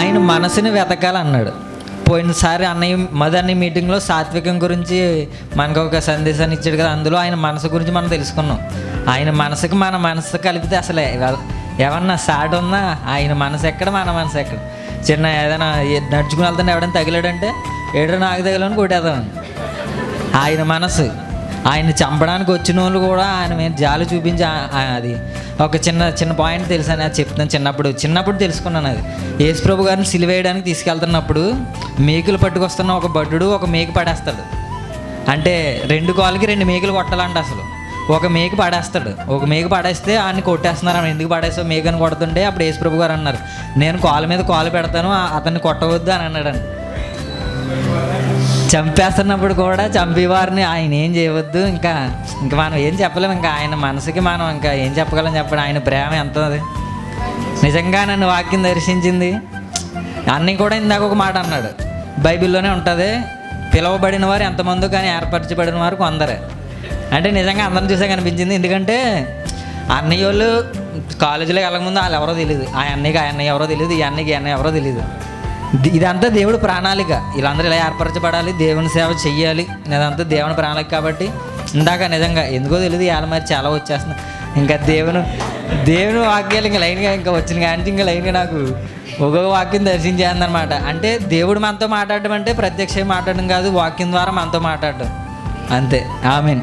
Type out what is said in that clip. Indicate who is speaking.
Speaker 1: ఆయన మనసుని వెతకాలన్నాడు. పోయినసారి అన్నయ్య మదన్ని మీటింగ్లో సాత్వికం గురించి మనకు ఒక సందేశాన్ని ఇచ్చాడు కదా అందులో ఆయన మనసు గురించి మనం తెలుసుకున్నాం. ఆయన మనసుకు మన మనసు కలిపితే అసలే ఎవ- ఎవరన్నా ఉన్నా ఆయన మనసు ఎక్కడ మన మనసు ఎక్కడ? చిన్న ఏదైనా నడుచుకుని వెళ్తాను ఎవడైనా తగిలాడంటే ఏడో నాకు తగిలని కొట్టేద్దాం ఆయన మనసు ఆయన చంపడానికి వచ్చిన వాళ్ళు కూడా ఆయన మీద జాలి చూపించి అది ఒక చిన్న చిన్న పాయింట్ తెలుసు అని అది చెప్తున్నాను చిన్నప్పుడు. చిన్నప్పుడు తెలుసుకున్నాను అది. యేసుప్రభు గారిని సిలివేయడానికి తీసుకెళ్తున్నప్పుడు మేకులు పట్టుకొస్తున్న ఒక బడ్డు ఒక మేకు పడేస్తాడు. అంటే రెండు కాళ్ళకి రెండు మేకులు కొట్టాలంట అసలు. ఒక మేకు పడేస్తాడు. ఒక మేకు పడేస్తే ఆయన్ని కొట్టేస్తున్నారు. ఆమె ఎందుకు పడేస్తావు మేకని కొడుతుంటే అప్పుడు యేసుప్రభు గారు అన్నారు. నేను కాలు మీద కాలు పెడతాను అతన్ని కొట్టవద్దు అని అన్నాడండి చంపేస్తున్నప్పుడు కూడా చంపేవారిని ఆయన ఏం చేయవద్దు ఇంకా ఇంకా మనం ఏం చెప్పలేము ఇంకా ఆయన మనసుకి మనం ఇంకా ఏం చెప్పగలం చెప్పండి ఆయన ప్రేమ ఎంత అది నిజంగా నన్ను వాక్యం దర్శించింది. అన్నీ కూడా ఇందాక ఒక మాట అన్నాడు. బైబిల్లోనే ఉంటుంది పిలువబడిన వారు ఎంతమంది కానీ ఏర్పరచబడిన వారు కొందరే. అంటే నిజంగా అందరం చూసే కనిపించింది. ఎందుకంటే అన్నయ్య వాళ్ళు కాలేజీలోకి వెళ్ళకముందు వాళ్ళు ఎవరో తెలియదు ఆ అన్నయ్యకి ఆ అన్నయ్య ఎవరో తెలియదు ఈ అన్నయ్యకి అన్నయ్య ఎవరో తెలియదు ఇదంతా దేవుడు ప్రణాళిక. వీళ్ళందరూ ఇలా ఏర్పరచబడాలి దేవుని సేవ చెయ్యాలి ఇదంతా దేవుని ప్రణాళిక కాబట్టి ఇందాక నిజంగా ఎందుకో తెలియదు ఇవాళ మరి చాలా వచ్చేస్తుంది. ఇంకా దేవుని దేవుని వాక్యాలు ఇంకా లైన్గా ఇంకా వచ్చిన కానీ ఇంకా లైన్గా నాకు ఒక్కొక్క వాక్యం దర్శించేది అనమాట అంటే దేవుడు మనతో మాట్లాడడం అంటే ప్రత్యక్ష మాట్లాడడం కాదు వాక్యం ద్వారా మనతో మాట్లాడడం. అంతే. ఆమెన్.